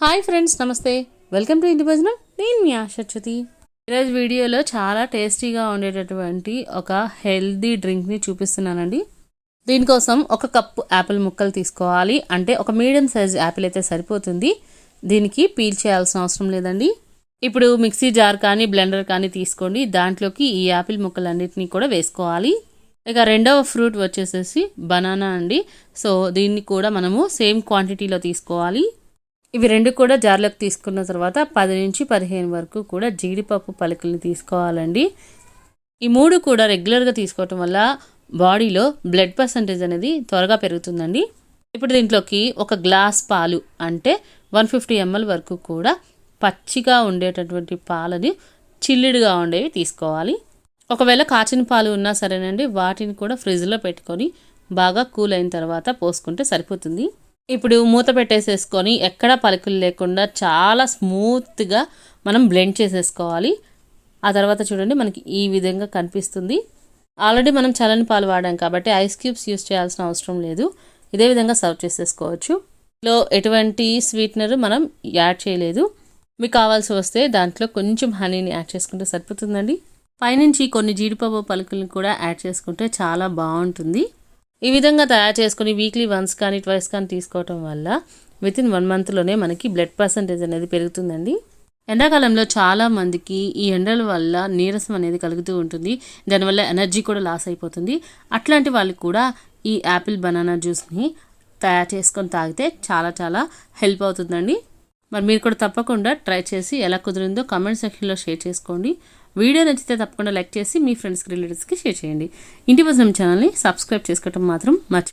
Hi friends నమస్తే. Welcome to ఇంటి భోజనం. నేను మీ ఆశచ్యుతి ఈరోజు వీడియోలో చాలా టేస్టీగా ఉండేటటువంటి ఒక హెల్దీ డ్రింక్ని చూపిస్తున్నానండి. దీనికోసం ఒక కప్పు యాపిల్ ముక్కలు తీసుకోవాలి. అంటే ఒక మీడియం సైజ్ యాపిల్ అయితే సరిపోతుంది. దీనికి పీల్ చేయాల్సిన అవసరం లేదండి. ఇప్పుడు మిక్సీ జార్ కానీ బ్లెండర్ కానీ తీసుకోండి. దాంట్లోకి ఈ యాపిల్ ముక్కలన్నిటినీ కూడా వేసుకోవాలి. ఇక రెండవ ఫ్రూట్ వచ్చేసేసి బనానా అండి. సో దీన్ని కూడా మనము సేమ్ క్వాంటిటీలో తీసుకోవాలి. ఇవి రెండు కూడా జార్లోకి తీసుకున్న తర్వాత పది నుంచి పదిహేను వరకు కూడా జీడిపప్పు పలుకుల్ని తీసుకోవాలండి. ఈ మూడు కూడా రెగ్యులర్గా తీసుకోవటం వల్ల బాడీలో బ్లడ్ పర్సంటేజ్ అనేది త్వరగా పెరుగుతుందండి. ఇప్పుడు దీంట్లోకి ఒక గ్లాస్ పాలు అంటే వన్ ఫిఫ్టీ ఎంఎల్ వరకు కూడా పచ్చిగా ఉండేటటువంటి పాలని చిల్లిడిగా ఉండేవి తీసుకోవాలి. ఒకవేళ కాచిన పాలు ఉన్నా సరేనండి వాటిని కూడా ఫ్రిడ్జ్లో పెట్టుకొని బాగా కూల్ అయిన తర్వాత పోసుకుంటే సరిపోతుంది. ఇప్పుడు మూత పెట్టేసేసుకొని ఎక్కడ పలుకులు లేకుండా చాలా స్మూత్గా మనం బ్లెండ్ చేసేసుకోవాలి. ఆ తర్వాత చూడండి మనకి ఈ విధంగా కనిపిస్తుంది. ఆల్రెడీ మనం చల్లని పాలు వాడాం కాబట్టి ఐస్ క్యూబ్స్ యూస్ చేయాల్సిన అవసరం లేదు. ఇదే విధంగా సర్వ్ చేసేసుకోవచ్చు. లో ఎటువంటి స్వీట్నర్ మనం యాడ్ చేయలేదు. మీకు కావాల్సి వస్తే దాంట్లో కొంచెం హనీని యాడ్ చేసుకుంటే సరిపోతుందండి. పైనుంచి కొన్ని జీడిపప్పు పలుకులను కూడా యాడ్ చేసుకుంటే చాలా బాగుంటుంది. ఈ విధంగా తయారు చేసుకుని వీక్లీ వన్స్ కానీ ట్వైస్ కానీ తీసుకోవటం వల్ల విత్ ఇన్ వన్ మంత్లోనే మనకి బ్లడ్ పర్సంటేజ్ అనేది పెరుగుతుందండి. ఎండాకాలంలో చాలా మందికి ఈ ఎండల వల్ల నీరసం అనేది కలుగుతూ ఉంటుంది. దానివల్ల ఎనర్జీ కూడా లాస్ అయిపోతుంది. అట్లాంటి వాళ్ళకి కూడా ఈ యాపిల్ బనానా జ్యూస్ని తయారు చేసుకొని తాగితే చాలా చాలా హెల్ప్ అవుతుందండి. మరి మీరు కూడా తప్పకుండా ట్రై చేసి ఎలా కుదిరిందో కామెంట్ సెక్షన్లో షేర్ చేసుకోండి. వీడియో నచ్చితే తప్పకుండా లైక్ చేసి మీ ఫ్రెండ్స్కి రిలేటివ్స్కి షేర్ చేయండి. ఇంటి భోజనం ఛానల్ని సబ్స్క్రైబ్ చేసుకోవటం మాత్రం మర్చి